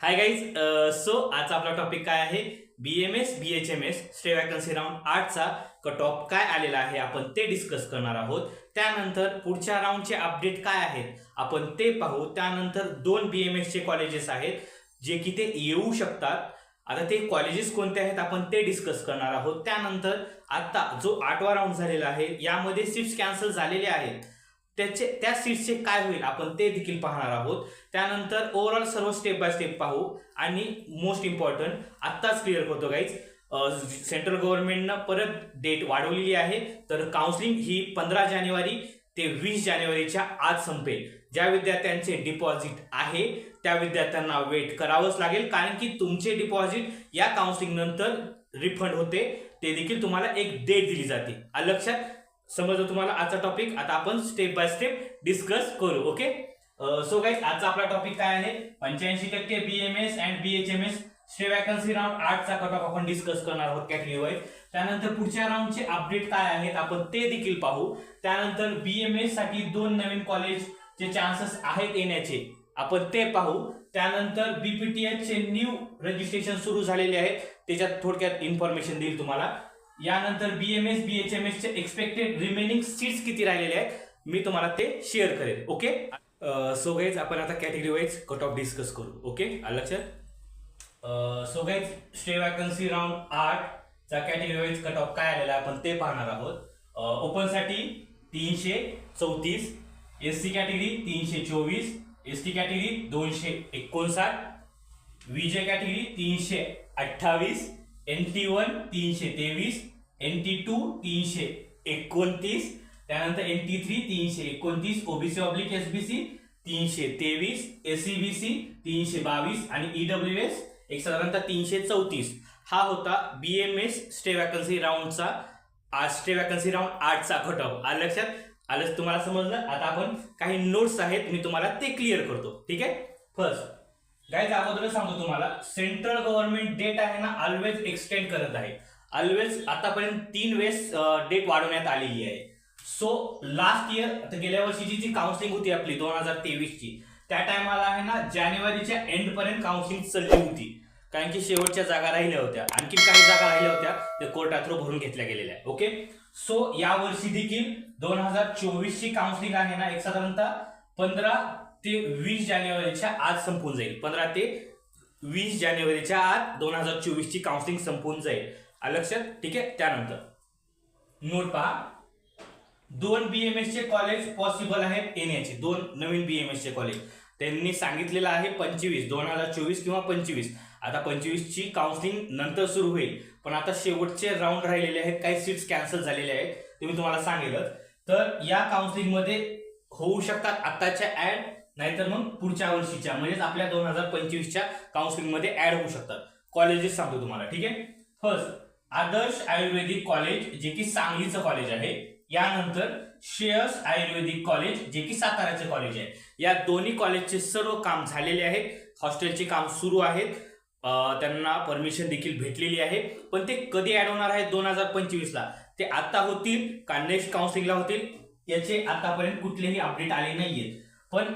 Hi guys so आजचा आपला topic काय आहे? B M S B H M S stay vacancy round आठचा कट ऑफ काय आलेला आहे? आपण ते डिस्कस करणार आहोत. त्यानंतर पुढच्या राऊंडचे अपडेट काय आहेत? आपण ते पाहू. त्यानंतर दोन बी एम एसचे कॉलेजेस आहेत जे की ते येऊ शकतात. आता ते कॉलेजेस कोणते आहेत? आपण ते डिस्कस करणार आहोत. त्यानंतर आत्ता जो आठवा राऊंड झालेला आहे यामध्ये सीट्स कॅन्सल झालेले आहेत. त्याचे त्या सीट्सचे काय होईल? आपण ते देखील पाहणार आहोत. त्यानंतर ओव्हरऑल सर्व स्टेप बाय स्टेप पाहू. आणि मोस्ट इम्पॉर्टंट आत्ताच क्लिअर करतो गाईज सेंट्रल गव्हर्नमेंटनं परत डेट वाढवलेली आहे. तर काउन्सिलिंग ही पंधरा जानेवारी ते वीस जानेवारीच्या आज संपेल. ज्या विद्यार्थ्यांचे डिपॉझिट आहे त्या विद्यार्थ्यांना वेट करावंच लागेल. कारण की तुमचे डिपॉझिट या काउन्सिलिंग नंतर रिफंड होते. ते देखील तुम्हाला एक डेट दिली जाते. लक्षात? समजलं तुम्हाला आजचा टॉपिक आता आपण स्टेप बाय स्टेप डिस्कस करू ओके सो गाईज आजचा आपला टॉपिक काय आहे? पंच्याऐंशी टक्के BMS and B H M S stay vacancy round आठचा कट ऑफ आपण डिस्कस करणार आहोत कॅटेगरी वाईज त्यानंतर पुढच्या राऊंडचे अपडेट काय आहेत आपण ते देखील पाहू. त्यानंतर बीएमएससाठी दोन नवीन कॉलेजचे चान्सेस आहेत येण्याचे आपण ते पाहू. त्यानंतर बीपीटीएच चे न्यू रजिस्ट्रेशन सुरू झालेले आहेत. त्याच्यात थोडक्यात इन्फॉर्मेशन देईल तुम्हाला. यानंतर B M S B H M एसचे एक्सपेक्टेड रिमेनिंग सीट्स किती राहिलेले आहेत? मी तुम्हाला ते शेअर करेन ओके सो गाईज आपण आता category wise cut off discuss करू ओके लक्षात? So guys stay vacancy round आठ चा कॅटेगरी वाईज कट ऑफ काय आलेला आहे? आपण ते पाहणार आहोत. ओपनसाठी तीनशे चौतीस एस सी कॅटेगरी तीनशे चोवीस एस टी कॅटेगरी दोनशे एकोणसाठ विजय कॅटेगरी तीनशे अठ्ठावीस एन टी वन तीनशे तेवीस एन टी टू तीनशे एकोणतीस त्यानंतर एन टी थ्री तीनशे एकोणतीस ओबीसी ऑब्लिक एसबीसी तीनशे तेवीस एससीबीसी तीनशे बावीस आणि ईडब्ल्यू एस एक साधारणतः तीनशे चौतीस. हा होता B M S stay vacancy राऊंडचा आज स्टे वॅकन्सी राऊंड आठचा घटक. ऑफ आलं लक्षात? आलं तुम्हाला समजलं? आता आपण काही नोट्स आहेत मी तुम्हाला ते क्लिअर करतो. ठीक आहे? फर्स्ट गाईज अगोदर सांगतो तुम्हाला सेंट्रल गव्हर्नमेंट डेट आहे ना ऑलवेज एक्सटेंड करत आहे. ऑलवेज आतापर्यंत तीन वेळेस डेट वाढवण्यात आलेली आहे. सो लास्ट इयर आता गेल्या वर्षीची जी काउन्सिलिंग होती आपली दोन हजार तेवीसची त्या टायमाला आहे ना जानेवारीच्या एंडपर्यंत काउन्सिलिंग चालली होती. कारण की शेवटच्या जागा राहिल्या होत्या. आणखी काही जागा राहिल्या होत्या ते कोर्टा थ्रू भरून घेतल्या गेलेल्या आहे ओके सो या वर्षी देखील दोन हजार चोवीसची काउन्सिलिंग आहे ना एक साधारणतः पंधरा ते वीस जानेवारीच्या आज संपून जाईल. पंधरा ते वीस जानेवारीच्या आत दोन हजार चोवीसची काउन्सिलिंग संपून जाईल. लक्षात? ठीक आहे? त्यानंतर. नोट पहा. दोन बीएमएस चे कॉलेज पॉसिबल आहेत येण्याचे. दोन नवीन बीएमएस चे कॉलेज त्यांनी सांगितलेलं आहे पंचवीस दोन हजार चोवीस किंवा पंचवीस. आता पंचवीसची काउन्सिलिंग नंतर सुरू होईल. पण आता शेवटचे राऊंड राहिलेले आहेत. काही सीट्स कॅन्सल झालेले आहेत. ते मी तुम्हाला सांगेलच. तर या काउन्सिलिंगमध्ये होऊ शकतात आत्ताच्या ॲड नाहीतर मग पुढच्या वर्षीच्या म्हणजेच आपल्या दोन हजार पंचवीसच्या काउन्सिलिंगमध्ये ऍड होऊ शकतात. कॉलेजेस सांगतो तुम्हाला ठीक आहे? फर्स्ट आदर्श आयुर्वेदिक कॉलेज जे की सांगलीचं कॉलेज आहे. यानंतर श्रेयस आयुर्वेदिक कॉलेज जे की साताराचे कॉलेज आहे. या दोन्ही कॉलेजचे सर्व काम झालेले आहेत. हॉस्टेलचे काम सुरू आहेत. त्यांना परमिशन देखील भेटलेली आहे. पण ते कधी ऍड होणार आहे दोन हजार पंचवीसला? ते आता होतील का नेक्स्ट काउन्सिलिंगला होतील? याचे आतापर्यंत कुठलेही अपडेट आले नाहीयेत. पण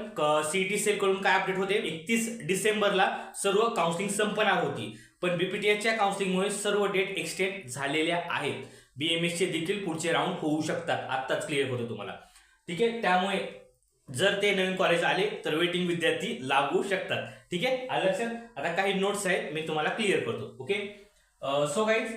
सीईटी सेल कडून काय अपडेट होते? एकतीस डिसेंबरला सर्व काउन्सिलिंग संपणार होती. पण बीपीटीएसच्या काउन्सिलिंगमुळे सर्व डेट एक्सटेंड झालेल्या आहेत. बीएमएसचे देखील पुढचे राऊंड होऊ शकतात. आत्ताच क्लिअर होतो तुम्हाला. ठीक आहे? त्यामुळे जर ते नवीन कॉलेज आले तर वेटिंग विद्यार्थी लागू शकतात. ठीक आहे? आलं लक्षात? आता काही नोट्स आहेत मी तुम्हाला क्लिअर करतो. Okay so guys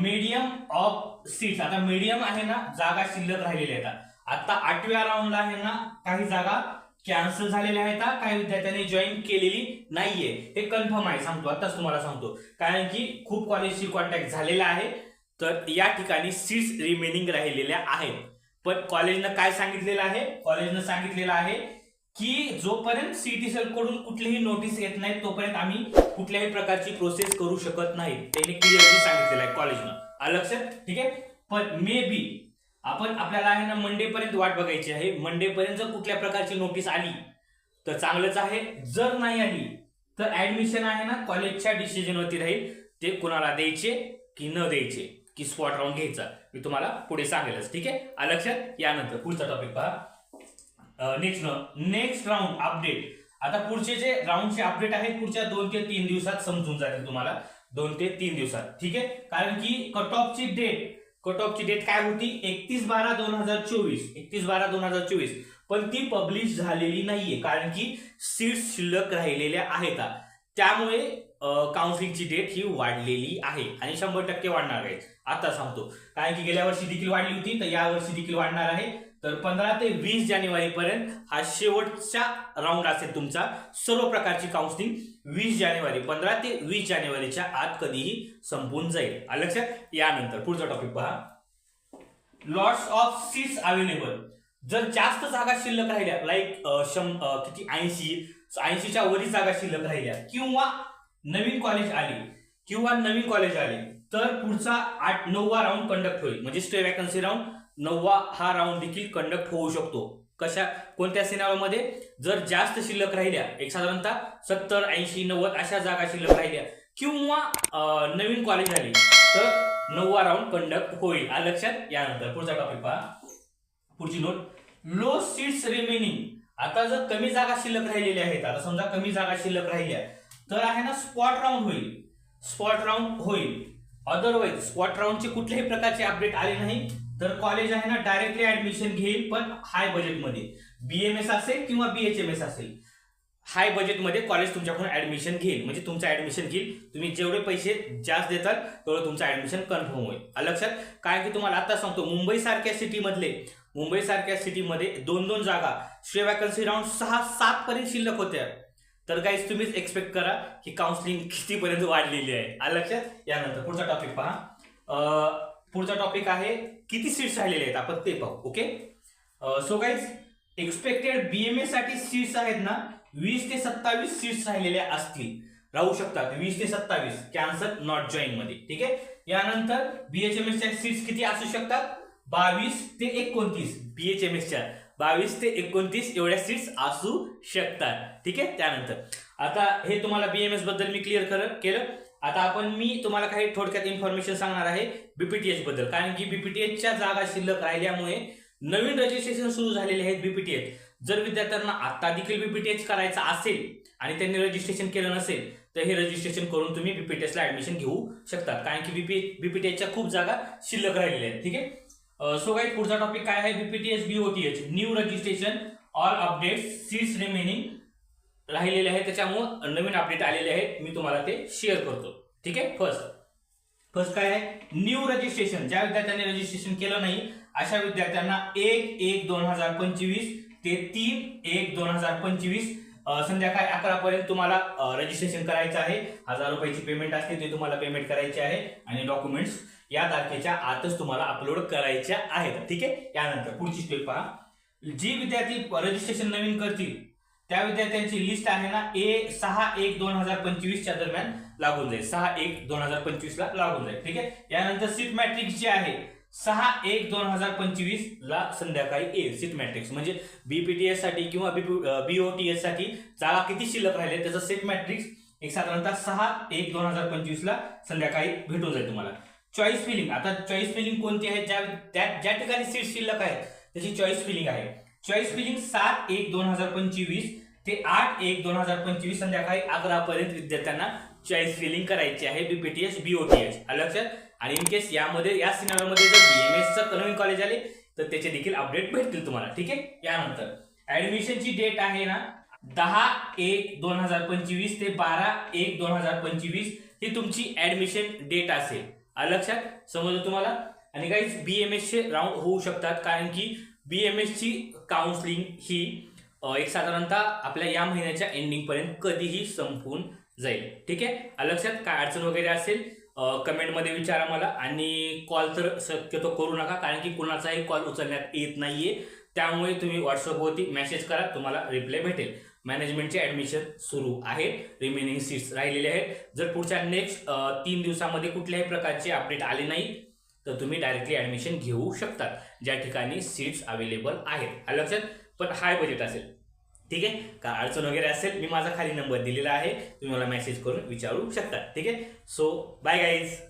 medium of seats आता मीडियम आहे ना जागा शिल्लक राहिलेल्या आहेत. आता आठव्या राऊंडला आहे ना काही जागा कॅन्सल झालेल्या आहेत काही विद्यार्थ्यांनी जॉईन केलेली नाहीये. हे कन्फर्म आहे सांगतो आताच तुम्हाला सांगतो. कारण की खूप कॉलेजशी कॉन्टॅक्ट झालेला आहे तर या ठिकाणी सीट्स रिमेनिंग राहिलेल्या आहेत. पण कॉलेजनं काय सांगितलेलं आहे? कॉलेजनं सांगितलेलं आहे की जोपर्यंत सीटी सेल कडून कुठलीही नोटीस येत नाही तोपर्यंत आम्ही कुठल्याही प्रकारची प्रोसेस करू शकत नाही. त्यांनी क्लिअरली सांगितलेलं आहे कॉलेजनं आलं लक्षात? ठीक आहे? पण मे बी आपण आपल्याला आहे ना मंडे पर्यंत वाट बघायची आहे. मंडे पर्यंत जर कुठल्या प्रकारची नोटीस आली तर चांगलंच आहे. जर नाही आली तर ऍडमिशन आहे ना कॉलेजच्या डिसिजनवरती राहील. ते कुणाला द्यायचे की न द्यायचे की स्पॉट राऊंड घ्यायचा मी तुम्हाला पुढे सांगेलच. ठीक आहे? आलं लक्षात? यानंतर पुढचा टॉपिक पहा. नेक्स्ट नेक्स्ट राऊंड अपडेट आता पुढचे जे राऊंडचे अपडेट आहेत पुढच्या दोन ते तीन दिवसात समजून जातील तुम्हाला. दोन ते तीन दिवसात. ठीक आहे? कारण की कट ऑफची डेट कट ऑफची डेट काय होती? एकतीस बारा दोन हजार चोवीस. एकतीस बारा दोन हजार चोवीस. पण ती पब्लिश झालेली नाहीये कारण की सीट्स शिल्लक राहिलेल्या आहेत. त्यामुळे काउन्सिलिंगची डेट ही वाढलेली आहे आणि शंभर टक्के वाढणार आहे. आता सांगतो. कारण की गेल्या वर्षी देखील वाढली होती तर यावर्षी देखील वाढणार आहे. तर पंधरा ते वीस जानेवारीपर्यंत हा शेवटचा राऊंड असेल तुमचा. सर्व प्रकारची काउन्सिलिंग वीस जानेवारी पंधरा ते वीस जानेवारीच्या आत कधीही संपून जाईल. लक्षात? यानंतर पुढचा टॉपिक पहा. लॉट्स ऑफ सीट्स अवेलेबल जर जास्त जागा शिल्लक राहिल्या लाईक शं किती? ऐंशी. ऐंशीच्या वरील जागा शिल्लक राहिल्या किंवा नवीन कॉलेज आले किंवा नवीन कॉलेज आले तर पुढचा आठ नववा राऊंड कंडक्ट होईल. म्हणजे स्टे वॅकन्सी राऊंड नववा हा राऊंड देखील कंडक्ट होऊ शकतो. कशा कोणत्या सिनेमामध्ये जर जास्त शिल्लक राहिल्या एक साधारणतः सत्तर ऐंशी नव्वद अशा जागा शिल्लक राहिल्या किंवा नवीन कॉलेज आली तर नववा राऊंड कंडक्ट होईल. आ लक्षात? यानंतर. पुढचा टॉपिक पहा. पुढची नोट. लो सीट्स रिमेनिंग आता जर कमी जागा शिल्लक राहिलेल्या आहेत आता समजा कमी जागा शिल्लक राहिल्या तर आहे ना स्पॉट राऊंड होईल. स्पॉट राऊंड होईल. अदरवाईज स्क्वॉट राऊंडचे कुठल्याही प्रकारचे अपडेट आले नाही. तर कॉलेज आहे ना डायरेक्टली ऍडमिशन घेईल पण हाय बजेटमध्ये बीएमएस असेल किंवा बीएचएमएस असेल. हाय बजेटमध्ये कॉलेज तुमच्याकडून ऍडमिशन घेईल. म्हणजे तुमचं ऍडमिशन घेईल. तुम्ही जेवढे पैसे जास्त देतात तेवढं तुमचं ऍडमिशन कन्फर्म होईल. लक्षात? काय की तुम्हाला आता सांगतो मुंबईसारख्या सिटीमधले मुंबईसारख्या सिटीमध्ये दोन दोन जागा श्रे वॅकन्सी राऊंड सहा सात पर्यंत शिल्लक होत्या. तर काहीच तुम्हीच एक्सपेक्ट करा की काउन्सिलिंग कितीपर्यंत वाढलेली आहे. आलं लक्षात? यानंतर पुढचा टॉपिक पहा. पुढचा टॉपिक आहे किती सीट्स राहिलेले आहेत? आपण ते पाहू okay so guys expected BMA साठी सीट्स आहेत ना वीस ते सत्तावीस सीट्स राहिलेल्या असतील. राहू शकतात वीस ते सत्तावीस. कॅन्सर नॉट जॉईन मध्ये ठीक आहे? यानंतर बीएचएमएसच्या सीट्स किती असू शकतात? बावीस ते एकोणतीस. बीएचएमएसच्या बावीस ते एकोणतीस एवढ्या सीट्स असू शकतात. ठीक आहे? त्यानंतर. आता हे तुम्हाला बीएमएसबद्दल मी क्लिअर कर केलं. आता आपण मी तुम्हाला काही थोडक्यात इन्फॉर्मेशन सांगणार आहे बीपीटीएच बद्दल. कारण की बीपीटीएचच्या जागा शिल्लक राहिल्यामुळे नवीन रजिस्ट्रेशन सुरू झालेले आहेत बीपीटीएच जर विद्यार्थ्यांना आता देखील बीपीटीएच करायचा असेल आणि त्यांनी रजिस्ट्रेशन केलं नसेल तर हे रजिस्ट्रेशन करून तुम्ही BPTS ला ऍडमिशन घेऊ शकतात. कारण की बीपी बीपीटीएचच्या खूप जागा शिल्लक राहिलेल्या आहेत. ठीक आहे? सो काही पुढचा टॉपिक काय आहे? BPTS BOTH new registration all update seats remaining राहिलेले आहे त्याच्यामुळे नवीन अपडेट आलेले आहेत. मी तुम्हाला ते शेअर करतो. ठीक आहे? फर्स्ट फर्स्ट काय आहे? न्यू रजिस्ट्रेशन ज्या विद्यार्थ्यांनी रजिस्ट्रेशन केलं नाही अशा विद्यार्थ्यांना एक एक दोन हजार पंचवीस ते तीन एक दोन हजार पंचवीस संध्याकाळी अकरा पर्यंत तुम्हाला रजिस्ट्रेशन करायचं आहे. हजार रुपयाची पेमेंट असते ते तुम्हाला पेमेंट करायचे आहे. आणि डॉक्युमेंट्स या तारखेच्या आतच तुम्हाला अपलोड करायच्या आहेत. ठीक आहे? यानंतर पुढची स्टेप पहा. जी विद्यार्थी रजिस्ट्रेशन नवीन करतील त्या विद्यार्थ्यांची लिस्ट आहे ना ए सहा एक दोन हजार पंचवीसच्या दरम्यान लागून जाईल. सहा एक दोन हजार पंचवीसला लागून जाईल. ठीक आहे? यानंतर सीट मॅट्रिक्स जे आहे सहा एक दोन हजार पंचवीस ला संध्याकाळी येईल सीट मॅट्रिक्स म्हणजे बीपीटीएससाठी किंवा बीओटीएससाठी जागा किती शिल्लक राहिले? त्याचं सीट मॅट्रिक्स एक साधारणतः सहा एक दोन हजार पंचवीस ला संध्याकाळी भेटून जाईल तुम्हाला. चॉईस फिलिंग आता चॉईस फिलिंग कोणती आहे? ज्या त्या- ज्या ठिकाणी सीट शिल्लक आहेत त्याची चॉईस फिलिंग आहे. चॉईस फिलिंग सात एक दोन हजार पंचवीस ते आठ एक दोन हजार पंचवीस संध्याकाळी अकरा पर्यंत विद्यार्थ्यांना चॉईस फिलिंग करायची आहे बीपीटीएस बीओटीएस लक्षात? आणि इन केस यामध्ये या सिनेमामध्ये जर बीएमएसचं कलमिंग कॉलेज आले तर त्याचे देखील अपडेट भेटतील तुम्हाला ठीक आहे? यानंतर ऍडमिशनची डेट आहे ना दहा एक दोन हजार पंचवीस ते बारा एक दोन हजार पंचवीस ही तुमची ऍडमिशन डेट असेल. लक्षात? समजलं तुम्हाला? आणि काही बीएमएस चे राऊंड होऊ शकतात कारण की बीएमएस ची काउन्सिलिंग ही एक साधारणतः आपल्या या महिन्याच्या एंडिंगपर्यंत कधीही संपून जाईल. ठीक आहे? लक्षात? काय अडचण वगैरे असेल कमेंटमध्ये विचारा मला आणि कॉल तर शक्यतो करू नका कारण की कुणाचाही कॉल उचलण्यात येत नाहीये. त्यामुळे तुम्ही व्हॉट्सअपवरती मेसेज करा तुम्हाला रिप्लाय भेटेल. मॅनेजमेंटचे ऍडमिशन सुरू आहेत रिमेनिंग सीट्स राहिलेले आहेत. जर पुढच्या नेक्स्ट तीन दिवसामध्ये कुठल्याही प्रकारचे अपडेट आले नाही तर तुम्ही डायरेक्टली ऍडमिशन घेऊ शकतात. ज्या ठिकाणी सीट्स अवेलेबल आहेत. लक्षात? पण हाय बजेट असेल. ठीक आहे? का अडचण वगैरे असेल मी माझा खाली नंबर दिलेला आहे. तुम्ही मला मेसेज करून विचारू शकता. ठीक आहे? So bye guys